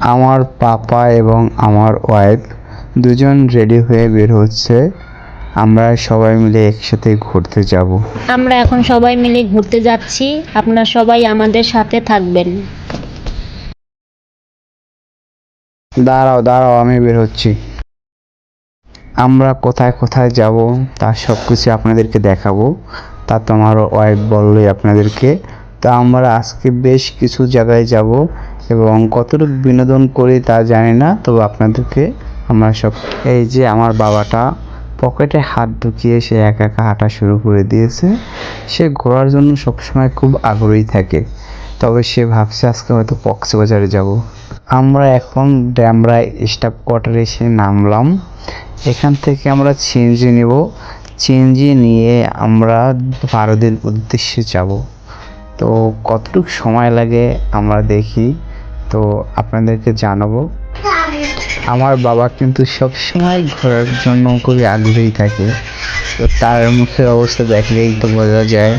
আমার পাপা এবং আমার ওয়াইফ দুজন রেডি হয়ে বের হচ্ছে। আমরা সবাই মিলে একসাথে ঘুরতে যাব। আমরা এখন সবাই মিলে ঘুরতে যাচ্ছি। আপনারা সবাই আমাদের সাথে থাকবেন। দাঁড়াও দাঁড়াও আমি বের হচ্ছি। আমরা কোথায় কোথায় যাব তার সব কিছু আপনাদেরকে দেখাবো। তা তো আমার ওয়াইফ বললোই আপনাদেরকে। তা আমরা আজকে বেশ কিছু জায়গায় যাব। এবং কতটুকু বিনোদন করি তা জানি না, তবে আপনাদেরকে আমরা সব, এই যে আমার বাবাটা পকেটে হাত ঢুকিয়ে সে একা একা হাঁটা শুরু করে দিয়েছে। সে ঘোরার জন্য সবসময় খুব আগ্রহী থাকে, তবে সে ভাবছে আজকে হয়তো কক্সবাজারে যাব। আমরা এখন ড্যামরায় স্টাফ কোয়ার্টারে এসে নামলাম। এখান থেকে আমরা সিএনজি নেব। সিএনজি নিয়ে আমরা ভারতের উদ্দেশ্যে যাব। তো কতটুকু সময় লাগে আমরা দেখি। তো আপনাদেরকে জানাব। আমার বাবা কিন্তু সবসময় ঘোরার জন্য খুবই আগ্রহী থাকে। তো তার মুখের অবস্থা দেখলেই তো বোঝা যায়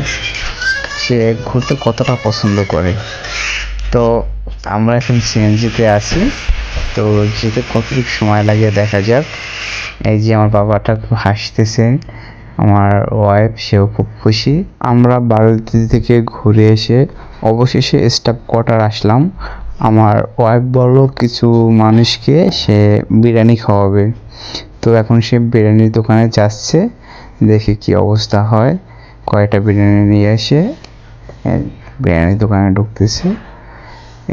সে ঘুরতে কতটা পছন্দ করে। তো আমরা এখন সিএনজিতে আছি। তো যেতে কতটুকু সময় লাগে দেখা যাক। এই যে আমার বাবাটা খুব হাসতেছে। আমার ওয়াইফ সেও খুব খুশি। আমরা বারোটি থেকে ঘুরে এসে অবশেষে স্টাফ কোয়ার্টার আসলাম। আমার ওয়াইফ বলল, কিছু মানুষকে সে বিরিয়ানি খাওয়াবে। তো এখন সে বিরিয়ানির দোকানে যাচ্ছে, দেখি কি অবস্থা হয়। কয়টা বিরিয়ানি নিয়ে এসে বিরিয়ানির দোকানে ঢুকতেছে।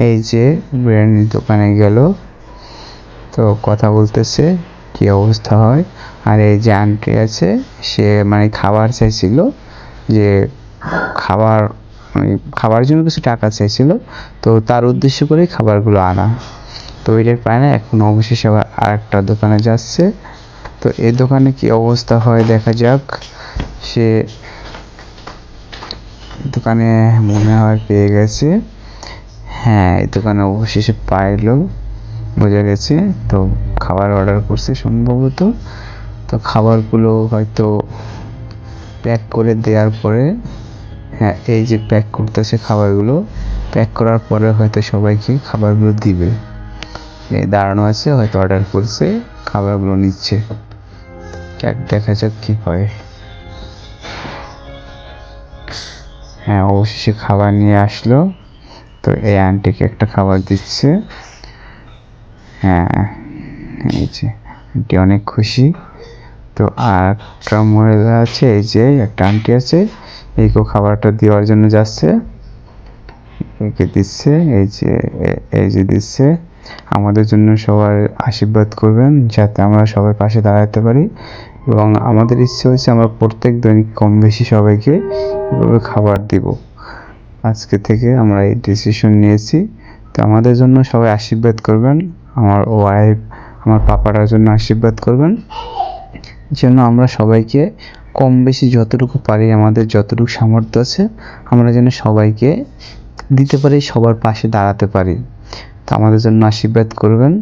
এই যে বিরিয়ানির দোকানে গেল, তো কথা বলতেছে, কি অবস্থা হয়। আর এই যে আন্টি আছে, সে মানে খাবার চাইছিল যে, খাবার খাবার জন্য কিছু টাকা চাইছিল, তো তার উদ্দেশ্য করে খাবারগুলো আনা। তো এটার পায় না এখন অবশেষে আবার আরেকটা দোকানে যাচ্ছে। তো এই দোকানে কি অবস্থা হয় দেখা যাক। সে দোকানে মনে হয় পেয়ে গেছে। হ্যাঁ এই দোকানে অবশেষে পাইলো, বোঝা গেছে। তো খাবার অর্ডার করছে সম্ভবত। তো খাবারগুলো হয়তো প্যাক করে দেওয়ার পরে হ্যাঁ এই যে প্যাক করতেছে খাবারগুলো প্যাক করার পরে হয়তো সবাইকে খাবারগুলো দিবে। দাঁড়ানো আছে, হয়তো অর্ডার করছে, খাবারগুলো নিচ্ছে। দেখা যাক কি হয়। হ্যাঁ অবশেষে খাবার নিয়ে আসলো। তো এই আন্টিকে একটা খাবার দিচ্ছে। হ্যাঁ এই যে আন্টি অনেক খুশি। তো আর একটা মহিলা আছে, এই যে একটা আন্টি আছে। এইকেও খাবারটা দেওয়ার জন্য যাচ্ছে। একে দিচ্ছে, এই যে এই যে দিচ্ছে। আমাদের জন্য সবার আশীর্বাদ করবেন যাতে আমরা সবার পাশে দাঁড়াতে পারি। এবং আমাদের ইচ্ছে হচ্ছে আমরা প্রত্যেক দৈনিক কম বেশি সবাইকে এভাবে খাবার দিব। আজকে থেকে আমরা এই ডিসিশন নিয়েছি। তো আমাদের জন্য সবাই আশীর্বাদ করবেন। আমার ওয়াইফ আমার পাপাটার জন্য আশীর্বাদ করবেন। যেন আমরা সবাইকে কম বেশি যতটুকু পারি আমাদের যতটুকু সামর্থ্য আছে, আমরা যেন সবাইকে দিতে পারি, সবার পাশে দাঁড়াতে পারি। তো আমাদের জন্য আশীর্বাদ করবেন,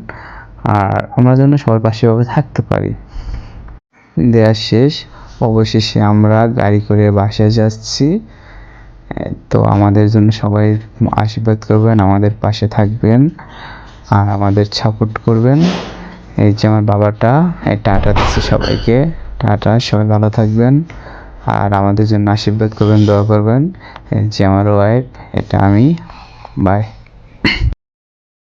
আর আমরা যেন সবার পাশে এভাবে থাকতে পারি। দেওয়া শেষ। অবশেষে আমরা গাড়ি করে বাসায় যাচ্ছি। তো আমাদের জন্য সবাই আশীর্বাদ করবেন, আমাদের পাশে থাকবেন, আর আমাদের সাপোর্ট করবেন। এই যে আমার বাবাটা, এই টাটা দিচ্ছে সবাইকে। টাটা, সবাই ভালো থাকবেন। আর আমাদের জন্য আশীর্বাদ করবেন, দোয়া করবেন। যে আমার ওয়াইফ এটা আমি। বাই